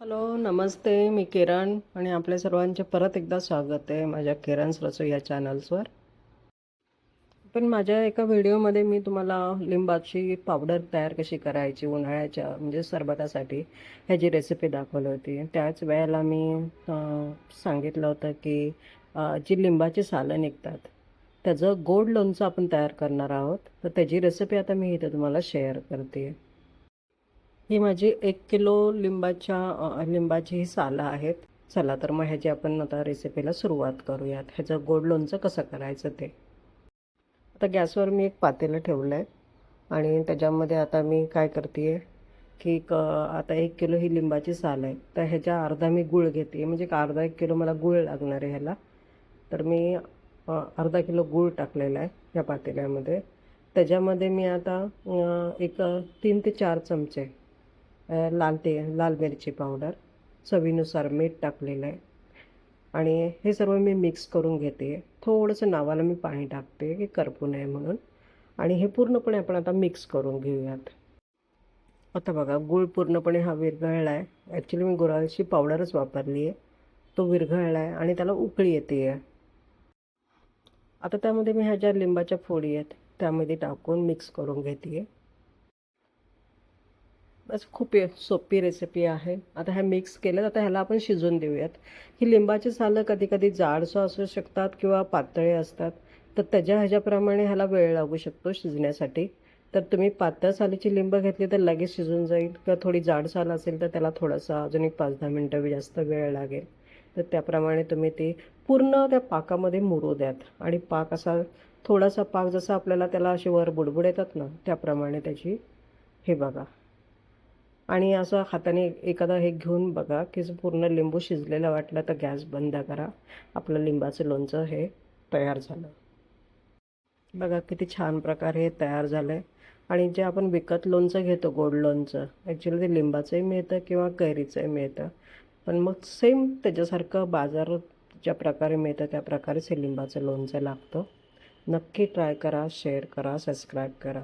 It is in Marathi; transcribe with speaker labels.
Speaker 1: हॅलो नमस्ते. मी किरण आणि आपल्या सर्वांचे परत एकदा स्वागत आहे माझ्या किरण's रसोई या चॅनल्सवर. पण माझ्या एका व्हिडिओमध्ये मी तुम्हाला लिंबाची पावडर तयार कशी करायची उन्हाळ्याच्या म्हणजे सरबतासाठी ह्याची रेसिपी दाखवली होती. त्याच वेळेला मी सांगितलं होतं की जी लिंबाची सालं निघतात त्याचं गोड लोणचं आपण तयार करणार आहोत. तर त्याची रेसिपी आता मी इथे तुम्हाला शेअर करते. ही माझी एक किलो लिंबाच्या लिंबाची ही सालं आहेत. चला तर मग ह्याची आपण आता रेसिपीला सुरुवात करूयात. ह्याचं गोड लोणचं कसं करायचं ते. आता गॅसवर मी एक पातेलं ठेवलं आहे आणि त्याच्यामध्ये आता मी काय करते की क आता एक किलो ही लिंबाची साल आहे तर ह्याच्या अर्धा मी गुळ घेते म्हणजे एक अर्धा एक किलो मला गुळ लागणार आहे ह्याला. तर मी अर्धा किलो गूळ टाकलेला आहे ह्या पातेल्यामध्ये. त्याच्यामध्ये मी आता एक तीन ते चार चमचे लाल ते लाल मिरची पावडर चवीनुसार मीठ टाकलेलं आहे. आणि हे सर्व मी मिक्स करून घेते. थोडंसं नावाला मी पाणी टाकते की करपू नये म्हणून. आणि हे पूर्णपणे आपण आता मिक्स करून घेऊयात. आता बघा गूळ पूर्णपणे हा विरघळला आहे. ॲक्च्युली मी गुळाची पावडरच वापरली आहे. तो विरघळला आहे आणि त्याला उकळी येते. आहे आता त्यामध्ये मी ह्या ज्या लिंबाच्या फोडी आहेत त्यामध्ये टाकून मिक्स करून घेते. आहे खूप सोपी रेसिपी आहे. आता ह्या मिक्स केलं आता ह्याला आपण शिजवून देऊयात. ही लिंबाची सालं कधी कधी जाडसं असू शकतात किंवा पातळे असतात. तर त्याच्या ह्याच्याप्रमाणे ह्याला वेळ लागू शकतो शिजण्यासाठी. तर तुम्ही पातळ सालीची लिंब घेतली तर लगेच शिजून जाईल किंवा थोडी जाड साल असेल तर त्याला थोडासा अजून एक पाच दहा मिनटं जास्त वेळ लागेल. तर त्याप्रमाणे तुम्ही ते पूर्ण त्या पाकामध्ये मुरू द्यात. आणि पाक असा थोडासा पाक जसा आपल्याला त्याला असे वर बुडबुड येतात ना त्याप्रमाणे त्याची हे बघा. आणि असं हाताने एखादा हे घेऊन बघा की जर पूर्ण लिंबू शिजलेला वाटला तर गॅस बंद करा. आपलं लिंबाचं लोणचं हे तयार झालं. बघा किती छान प्रकारे हे तयार झालं आहे आणि जे आपण विकत लोणचं घेतो गोड लोणचं ॲक्च्युली ते लिंबाचंही मिळतं किंवा कैरीचंही मिळतं. पण मग सेम त्याच्यासारखं बाजार ज्या प्रकारे मिळतं त्या प्रकारेच हे लिंबाचं लोणचं लागतं. नक्की ट्राय करा शेअर करा सबस्क्राईब करा.